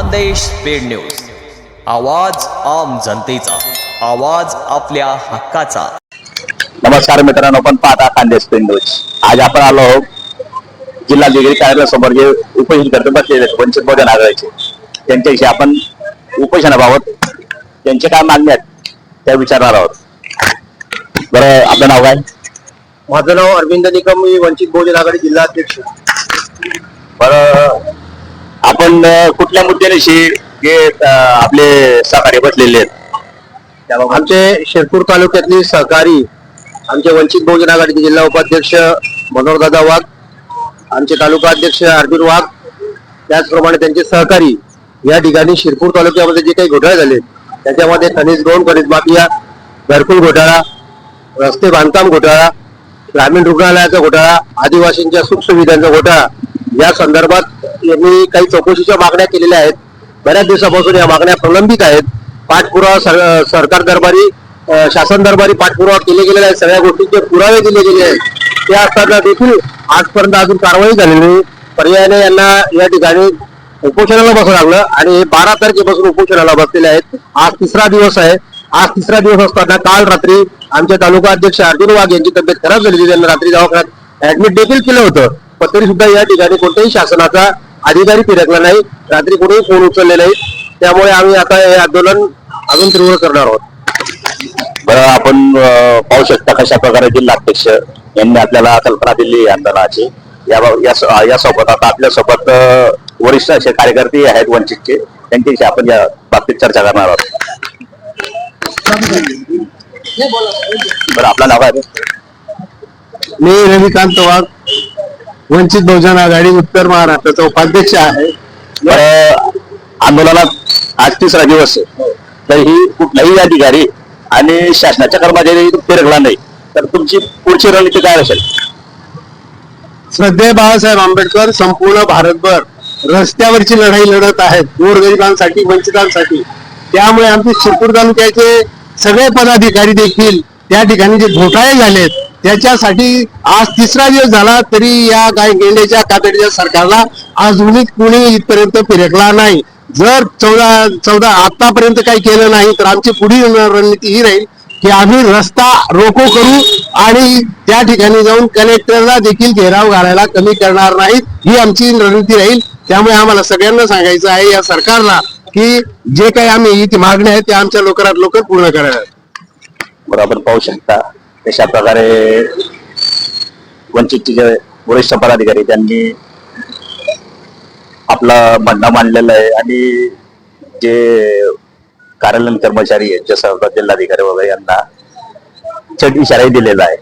Khandesh speed news. आवाज आम जनतेचा. आवाज आपल्या हक्काचा. नमस्कार मित्रांनो आपण पाहता खानदेश पेन न्यूज. आज आपण आलो आहोत जिल्हाधिकारी कार्यालयासमोर जे उपोषण करते बसलेले वंचित बहुजन आघाडीचे. त्यांच्याविषयी आपण उपोषणाबाबत त्यांचे काय मागणी आहेत त्या विचारणार आहोत. बरं आपलं नाव काय? माझं नाव अरविंद निकम मी वंचित बहुजन आघाडी जिल्हा अध्यक्ष. बरं आपण कुठल्या मुद्द्याविषयी जे आपले सहकारी बसलेले आहेत? आमचे शिरपूर तालुक्यातली सहकारी आमचे वंचित बहुजन आघाडीचे जिल्हा उपाध्यक्ष मनोहरदादा वाघ आमचे तालुका अध्यक्ष अर्जुन वाघ त्याचप्रमाणे त्यांचे सहकारी या ठिकाणी शिरपूर तालुक्यामध्ये जे काही घोटाळे झाले त्याच्यामध्ये खनिज दोन खनिज माफिया घरकुल घोटाळा रस्ते बांधकाम घोटाळा ग्रामीण रुग्णालयाचा घोटाळा आदिवासींच्या सुखसुविधांचा घोटाळा या संदर्भात यांनी काही चौकशीच्या मागण्या केलेल्या आहेत. बऱ्याच दिवसापासून या मागण्या प्रलंबित आहेत. पाठपुरावा सरकार दरबारी शासन दरबारी पाठपुरावा केले गेलेले आहेत. सगळ्या गोष्टींचे पुरावे दिले गेले आहेत. ते असताना देखील आजपर्यंत अजून कारवाई झालेली नाही. पर्यायाने यांना या ठिकाणी उपोषणाला बसावं लागलं आणि हे बारा तारखेपासून उपोषणाला बसलेले आहेत. आज तिसरा दिवस आहे. आज तिसरा दिवस असताना काल रात्री आमच्या तालुका अध्यक्ष अर्जुन वाघ यांची तब्येत खराब झाली त्यांना रात्री दवाखान्यात ऍडमिट देखील केलं होतं. पण तरी सुद्धा या ठिकाणी कोणत्याही शासनाचा अधिकारी फिरकला नाही. रात्री कोणीही फोन उचलले नाही त्यामुळे आम्ही आता हे आंदोलन अजून तीव्र करणार आहोत. बरं आपण अं, पाहू शकता कशा प्रकारे जिल्हाध्यक्ष यांनी आपल्याला कल्पना दिली आहे आंदोलनाची. या सोबत आता आपल्यासोबत अं, वरिष्ठ असे कार्यकर्ते आहेत वंचितचे त्यांच्याशी आपण या बाबतीत चर्चा करणार आहोत. बरं आपलं नाव आहे मी रविकांत वाघ वंचित बहुजन आघाडी उत्तर महाराष्ट्राचा उपाध्यक्ष आहे. आंदोलनात आज तिसरा दिवस आहे. तरीही कुठलाही अधिकारी आणि शासनाच्या कर्मचारी फिरकला नाही. तर तुमची पुढची रणनीती काय असेल? श्रद्धे बाळासाहेब आंबेडकर संपूर्ण भारतभर रस्त्यावरची लढाई लढत आहेत गोरगरिबांसाठी वंचितांसाठी. त्यामुळे आमचे शिरपूर तालुक्याचे सगळे पदाधिकारी देखील त्या ठिकाणी जे घोटाळे झालेत त्याच्यासाठी आज तिसरा दिवस झाला तरी या गाय गेंड्याच्या कातडीच्या सरकारला अजूनही कुणी इथपर्यंत फिरकला नाही. जर चौदा चौदा आतापर्यंत काही केलं नाही तर आमची पुढील रणनीती ही राहील की आम्ही रस्ता रोको करू आणि त्या ठिकाणी जाऊन कलेक्टरला देखील घेराव घालायला कमी करणार नाहीत ही आमची रणनीती राहील. त्यामुळे आम्हाला सगळ्यांना सांगायचं आहे या सरकारला की जे काही आम्ही इथे मागण्या आहेत त्या आमच्या लवकरात लवकर पूर्ण कराव्या बरोबर पाहू शकता. तशा प्रकारे वंचितचे जे वरिष्ठ पदाधिकारी त्यांनी आपलं म्हणणं मांडलेलं आहे आणि जे कार्यालयीन कर्मचारी आहेत जसं जिल्हाधिकारी वगैरे यांना चट इशाराही दिलेला आहे.